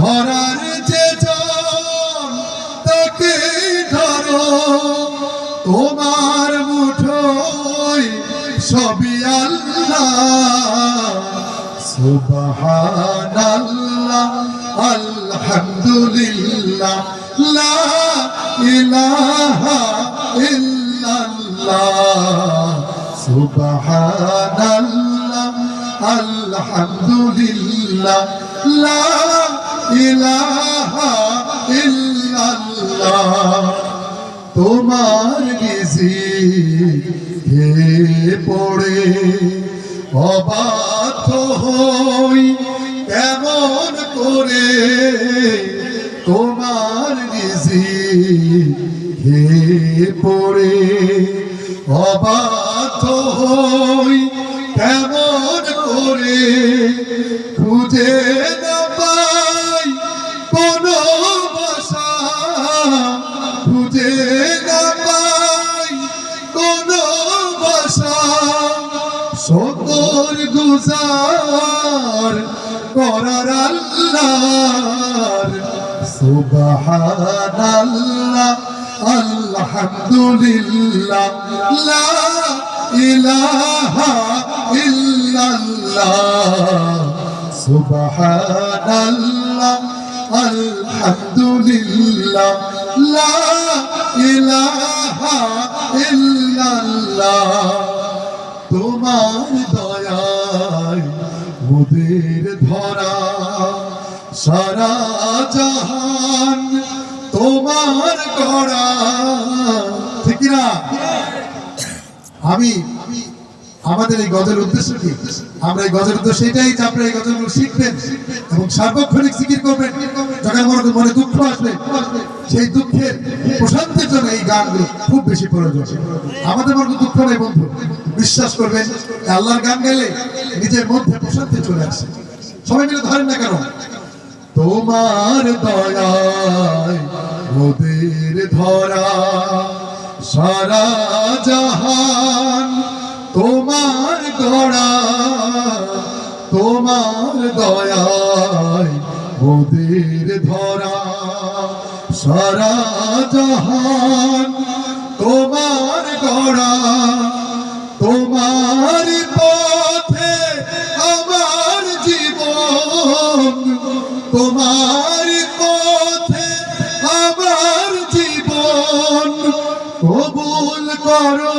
ধরার যে তাকে ধরো। তোমার মুঠোই সবই আল্লাহ। সুবহানাল্লাহ, আলহামদুলিল্লাহ, লা ইলাহা ইল্লাল্লাহ। সুবহানাল্লাহ, আলহামদুলিল্লাহ, লা ইলাহা ইল্লাল্লাহ, তোমার গেছি হে পড়ে। অবাধ্য হই কেমন করে, তোমার গেছি হে পড়ে। অবাধ্য হই কেমন করে, খুঁজে খুঁজে না পাই কোনো ভাষা। সকল গুজার করার আল্লাহর। সুবহানাল্লাহ, আলহামদুলিল্লাহ, লা ইলাহা ইল্লাল্লাহ। সুবহানাল্লাহ আলহামদুলিল্লাহ, লা ইলাহা ইল্লাল্লাহ। তোমার দয়ায় মোদের ধরা, সারা জাহান তোমার করা। ঠিক না আমি আমাদের এই গজল উদ্দেশ্য কি? আমরা এই গজল উদ্দেশ্য এটাই যে আপনারা এই গজলগুলো শিখবেন এবং সার্বক্ষণিক জিকির করবেন। যখন মনে মনে দুঃখ আসবে, সেই দুঃখের প্রশান্তির জন্য এই গানগুলো খুব বেশি প্রয়োজন। আমাদের মনে দুঃখ নেই বন্ধু, বিশ্বাস করবেন, আল্লাহর গান গেলে নিজের মধ্যে প্রশান্তি চলে আসে। সবাই মিলে ধরেন না কেন? তোমার দয়ায় মোদের ধরা, সারা জাহান তোমার তোমার দয়ায় মোদের ধরা। সারা জাহান তোমার গড়া, তোমার পথে আমার জীবন। তোমার পথে আমার জীবন কবুল করো